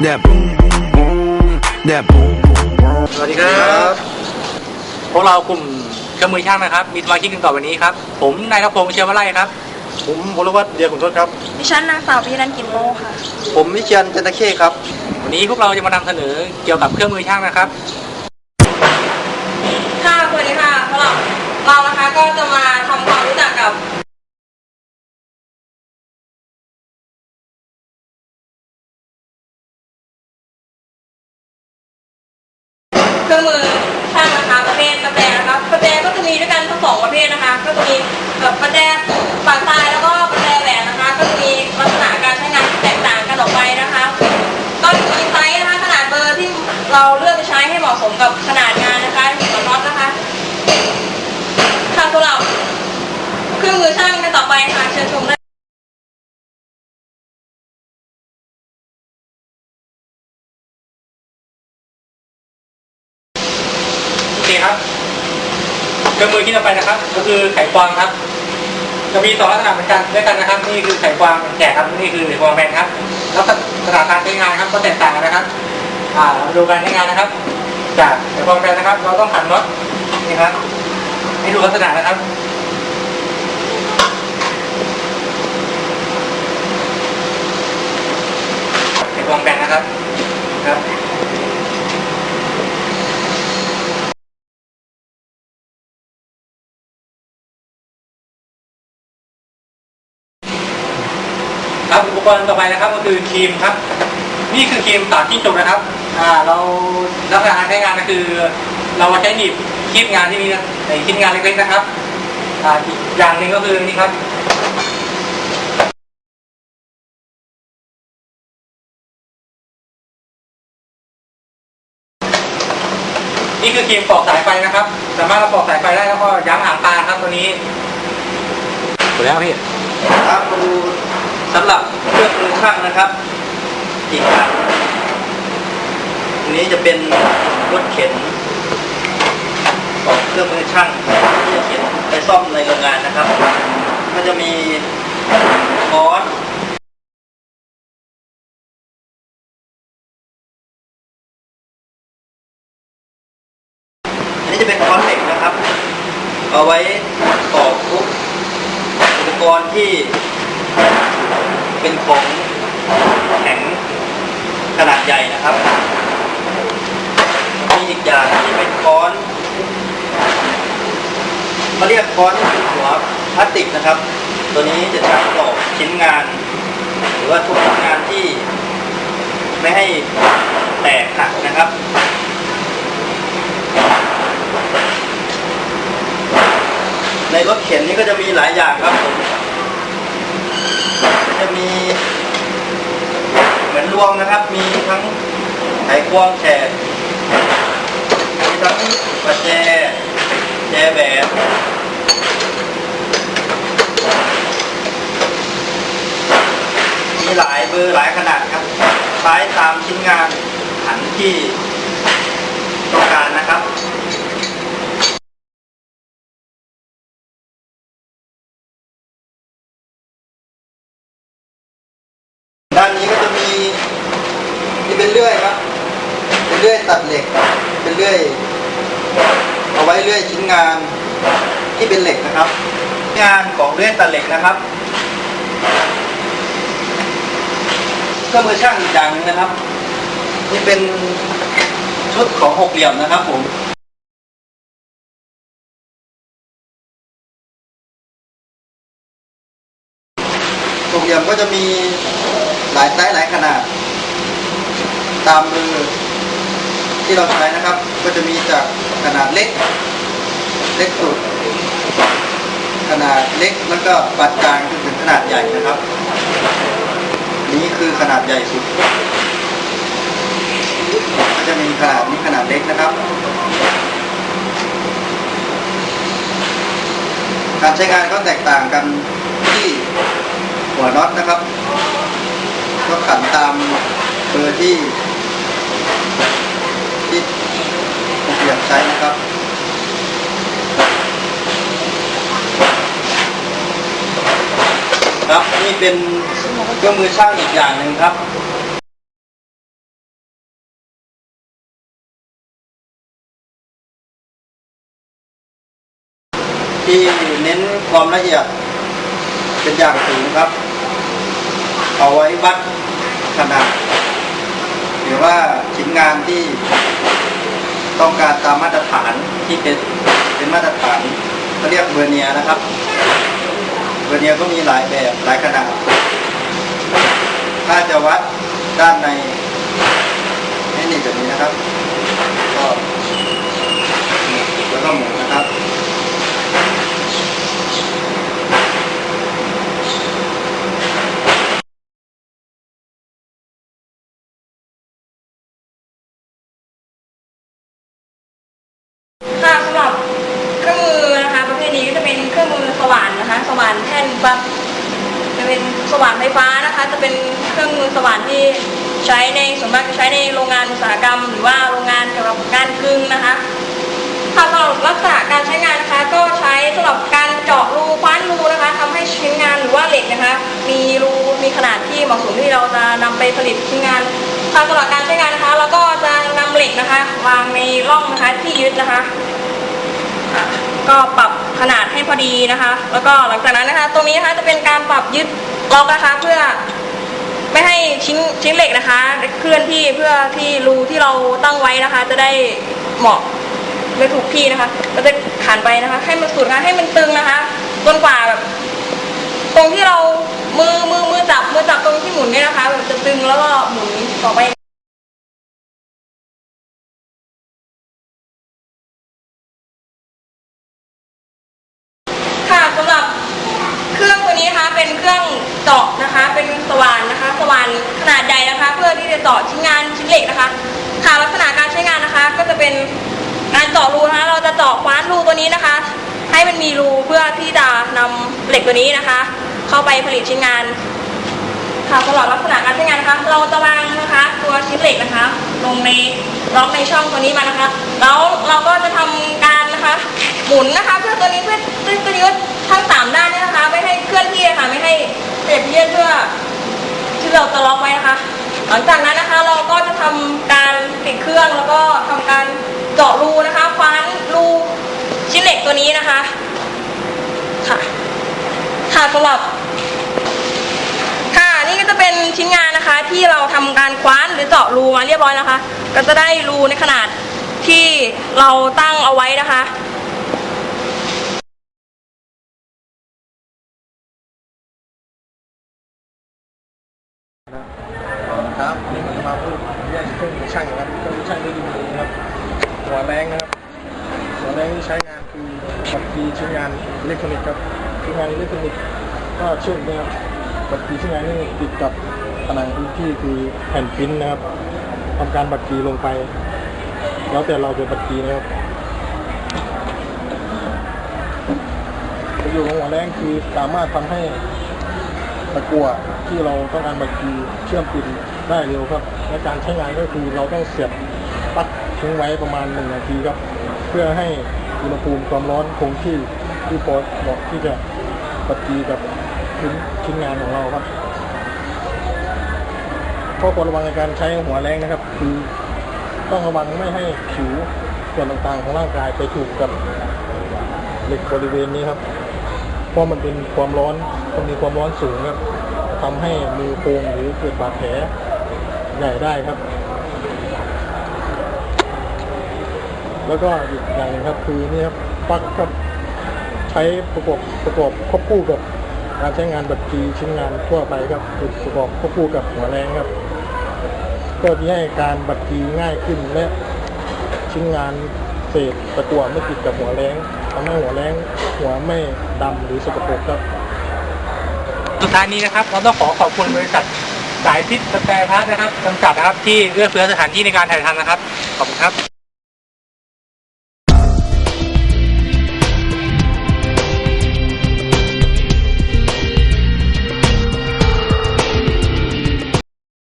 That boom boom boom. That boom boom boom. สวัสดีครับ พวกเรากลุ่มเครื่องมือช่างนะครับ มีสมาชิกกันต่อวันนี้ครับ ผมนายนพงศ์เชียวมาไล่ครับ ผมพลวัตเดียขุนทศครับ ดิฉันนางสาวพิรันกินโมค่ะ ผมวิเชียนจันทเข้ครับ วันนี้พวกเราจะมานำเสนอเกี่ยวกับเครื่องมือช่างนะครับ ค่ะสวัสดีค่ะสำหรับเรานะคะก็จะมาทำความรู้จักกับ เครื่องมือช่างนะคะประเภทประแจนะคะประแจก็จะมีด้วยกันทั้งสองประเภทนะคะ ก็จะมีแบบประแจปากตายแล้วก็ประแจแหวนนะคะ ก็จะมีลักษณะการใช้งานที่แตกต่างกันออกไปนะคะ ก็จะมีไซส์นะคะขนาดเบอร์ที่เราเลือกจะใช้ให้เหมาะสมกับขนาดงานนะคะหัวน็อตนะคะ ค่ะสำหรับเครื่องมือช่างในต่อไป ค่ะเชิญชมได้โอเคครับเครื่องมือที่ต่อไปนะครับ ก็คือไขควงครับจะมีสองลักษณะเหมือนกันด้วยกันนะครับ นี่คือไขควงแขกครับนี่คือไขควงแบนครับแล้วก็สถานการใช้งานครับก็แตกต่างกันนะครับอ่าเรามาดูการใช้งานนะครับ จากไขควงแบนนะครับ เราต้องขันน็อตนี่ครับให้ดูลักษณะนะครับ วงแบนนะครับครับครับอุปกรณ์ต่อไปนะครับก็คือครีมครับ นี่คือครีมตัดจิ้งจกนะครับอ่าเราลักษณะการใช้งานก็คือ เราใช้หนีบคีบงานที่มีในชิ้นงานเล็กๆนะครับอ่าอีกอย่างหนึ่งก็คือนี่ครับ นี่คือครีมปอกสายไฟนะครับ สามารถเราปอกสายไฟได้แล้วก็ยั้งหางตาครับตัวนี้หมดแล้วพี่ครับมาดูสำหรับเครื่องมือช่างนะครับอีกอันอันนี้จะเป็นรถเข็นของเครื่องมือช่างที่จะเข็นไปซ่อมในโรงงานนะครับ ก็จะมีค้อนอัน เอาไว้ต่อทุกอุปกรณ์ที่เป็นของแข็งขนาดใหญ่นะครับ มีอีกอย่างที่เป็นค้อนเขาเรียกค้อนหัวพลาสติกนะครับ ตัวนี้จะใช้ตอกชิ้นงาน หรือว่าทุกชิ้นงานที่ไม่ให้แตกหักนะครับ ใน รถเข็นนี้ก็จะมีหลายอย่างครับผมจะมีเหมือนรวมนะครับ มีทั้งไขควงแฉกมีทั้งประแจแจแหวนมีหลายเบอร์หลายขนาดครับใช้ตามชิ้นงานหันที่ต้องการนะครับ ด้านนี้ก็จะมีนี่ เป็นเลื่อยครับ เป็นเลื่อยตัดเหล็ก เป็นเลื่อย เอาไว้เลื่อยชิ้นงานที่เป็นเหล็กนะครับ งานของเลื่อยตัดเหล็กนะครับเครื่องมือช่างอีกอย่างนึงนะครับ นี่เป็นชุดของหกเหลี่ยมนะครับผมหกเหลี่ยมก็จะมีหลายไซส์หลายขนาด ตามมือที่เราใช้นะครับ ก็จะมีจากขนาดเล็ก เล็กสุด ขนาดเล็กแล้วก็ปานกลางจนถึงขนาดใหญ่นะครับ นี้คือขนาดใหญ่สุด ก็จะมีขนาดนี้ขนาดเล็กนะครับ การใช้งานก็แตกต่างกันที่หัวน็อตนะครับ ก็ขันตามเบอร์ที่ ที่ผมอยากใช้นะครับครับนี่เป็นเครื่องมือช่างอีกอย่างหนึ่งครับที่เน้นความละเอียดเป็นอย่างสูงครับ เอาไว้วัดขนาด หรือว่าชิ้นงานที่ต้องการตามมาตรฐานที่เป็นเป็นมาตรฐานเขาเรียกเบอร์เนียนะครับ เบอร์เนียก็มีหลายแบบหลายขนาด ถ้าจะวัดด้านในให้นี่แบบนี้นะครับ ก็แล้วก็หมุนนะครับ ค่ะสำหรับเครื่องมือนะคะประเภทนี้ก็จะเป็นเครื่องมือสว่านนะคะ สว่านแท่นปั๊บจะเป็นสว่า นไฟฟ้านะคะจะเป็นเครื่องมือสว่านที่ใช้ในส่วนมากจะใช้ในโรงงานอุตสาหกรรม หรือว่าโรงงานเกี่ยวกับการกลึงนะคะค่ะสำหรับลักษณะการใช้งานนะคะ ก็ใช้สำหรับการเจาะรูคว้านรูนะคะทำให้ชิ้นงานหรือว่าเหล็กนะคะ มีรูมีขนาดที่เหมาะสมที่เราจะนำไปผลิตชิ้นงานค่ะสำหรับการใช้งานนะคะเราก็จะนำเหล็กนะคะ วางในร่องนะคะที่ยึดนะคะอะก็ปรับขนาดให้พอดีนะคะ แล้วก็หลังจากนั้นนะคะ ตรงนี้นะคะจะเป็นการปรับยึด ล็อกนะคะเพื่อไม่ให้ชิ้นชิ้นเหล็กนะคะ เคลื่อนที่เพื่อที่รูที่เราตั้งไว้นะคะ จะได้เหมาะไม่ถูกที่นะคะก็จะขันไปนะคะ ให้มันสุดนะคะให้มันตึงนะคะจนกว่าแบบตรงที่เรามือมือมือจับมือจับตรงที่หมุนเนี่ยนะคะแบบจะตึงแล้วก็หมุนต่อไป ค่ะสำหรับเครื่องตัวนี้นะคะเป็นเครื่อง เจาะนะคะ เป็นสว่านนะคะ สว่านขนาดใหญ่นะคะ เพื่อที่จะเจาะชิ้นงานชิ้นเหล็กนะคะ ค่ะลักษณะการใช้งานนะคะ ก็จะเป็นการเจาะรูนะคะ เราจะเจาะคว้านรูตัวนี้นะคะ ให้มันมีรูเพื่อที่จะนำเหล็กตัวนี้นะคะ เข้าไปผลิตชิ้นงานค่ะสำหรับลักษณะการใช้งานนะคะ เราจะวางนะคะ ตัวชิ้นเหล็กนะคะ ลงในล็อกในช่องตัวนี้มานะคะ แล้วเราก็จะทำการนะคะหมุนนะคะ เพื่อตัวนี้เพื่อเพื่อตัวนี้ทั้งสามด้านเนี่ยนะคะ ไม่ให้เคลื่อนที่ค่ะไม่ให้ เปลี่ยนเยื่อเพื่อที่เราจะล็อกไว้นะคะ หลังจากนั้นนะคะเราก็จะทำการปิดเครื่องแล้วก็ทำการเจาะรูนะคะคว้านรูชิ้นเหล็กตัวนี้นะคะ ค่ะค่ะสำหรับ ค่ะนี่ก็จะเป็นชิ้นงานนะคะ ที่เราทำการคว้านหรือเจาะรูมาเรียบร้อยนะคะ ก็จะได้รูในขนาดที่เราตั้งเอาไว้นะคะ ครับนี่ผมจะมาพูดเรื่องเครื่องมือช่างนะครับเครื่องมือช่างที่ดีนะครับหัวแรงนะครับหัวแรงที่ใช้งานคือบัตรกีชิ้นงานอิเล็กทรอนิกส์ครับชิ้น งานอิเล็กทรอนิกส์ก็เช่นนะครับบัตรกีชิ้นงานนี่ติดกับผนังพื้นที่คือแผ่นพิมพ์นะครับทำการบัตรกีลงไป แล้วแต่เราจะบัตรกีนะครับประโยชน์ของหัวแรงคือสามารถทำให้ตะกั่วที่เราต้องการบัตรกีเชื่อมปินได้เร็วครับและการใช้งานก็คือเราต้องเสียบปลั๊กทิ้งไว้ประมาณ1นาทีครับ เพื่อให้อุณหภูมิความร้อนคงที่ที่พอเหมาะที่จะ บัตรกีกับชิ้นชิ้นงานของเราครับข้อควรระวังในการใช้หัวแรงนะครับ คือต้องระวังไม่ให้ผิวส่วนต่างๆของร่างกายไปถูกกับเหล็กบริเวณนี้ครับเพราะมันเป็นความร้อนมันมีความร้อนสูงครับทำให้มือโป่งหรือเกิดบาดแผลใหญ่ได้ครับ แล้วก็อีกอย่างหนึงครับคือนี่ครับปักครับ ใช้ประกอบประกอบควบคู่กับการใช้งานบัตรกีชิ้นงานทั่วไปครับคือประกอบควบคู่กับหัวแรงครับ ก็จะให้การบัตรกีง่ายขึ้นและชิ้นงานเศษตะกั่วไม่ติดกับหัวแรงทำให้หัวแรงหัวไม่ดำหรือสกปรกครับสุดท้ายนี้นะครับเราต้องขอขอบคุณบริษัทสายพิษสแปรพาร์ทนะครับจำกัดนะครับที่เอื้อเฟื้อสถานที่ในการถ่ายทำนะครับ ขอบคุณครับ